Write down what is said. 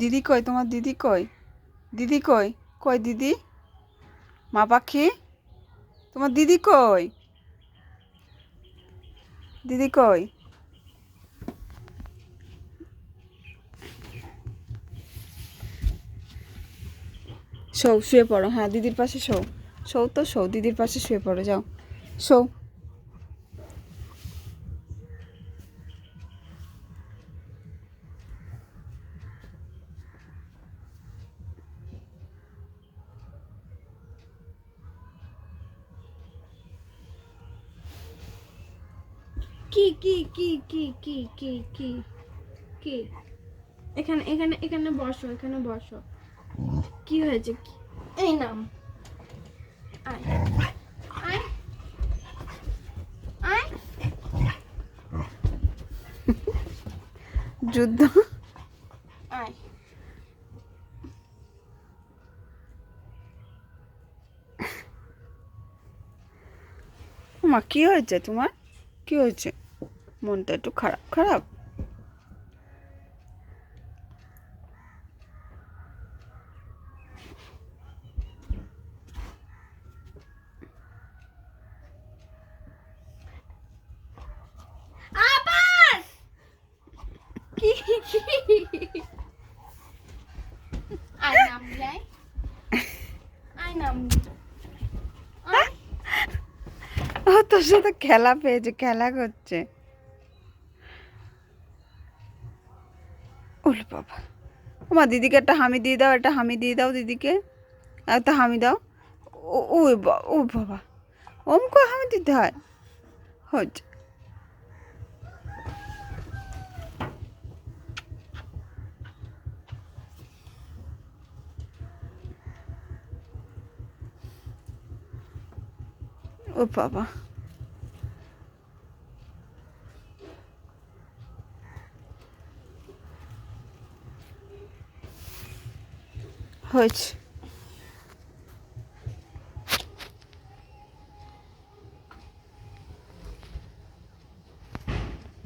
দিদি কই? তোমার দিদি কই? দিদি কই? কই দিদি? মা পাখি? তোমার দিদি কই? দিদি কই? শো শুয়ে পড়ো। হ্যাঁ দিদির পাশে শো শো তো শো দিদির পাশে শুয়ে পড়ো, যাও। শো কি কি কি কি কি কি কি কি? এখানে এখানে এখানে বসো এখানে বসো। কি হয়েছে? কি? এই নাম আয়। আয়। আয়। যুদ্ধ। আয়। মা কি হয়েছে তোমার? কি হয়েছে? মনটা একটু খারাপ খারাপ। তোর সাথে খেলা পেয়েছে খেলা করছে। ওল বাবা। আমার দিদিকে একটা হামি দিয়ে দাও, একটা হামি দিয়ে দাও দিদিকে। একটা হামি দাও। ও ও বাবা। ওমকে হামি দিতে হয়? হচ্ছে ও বাবা। হয়েছে।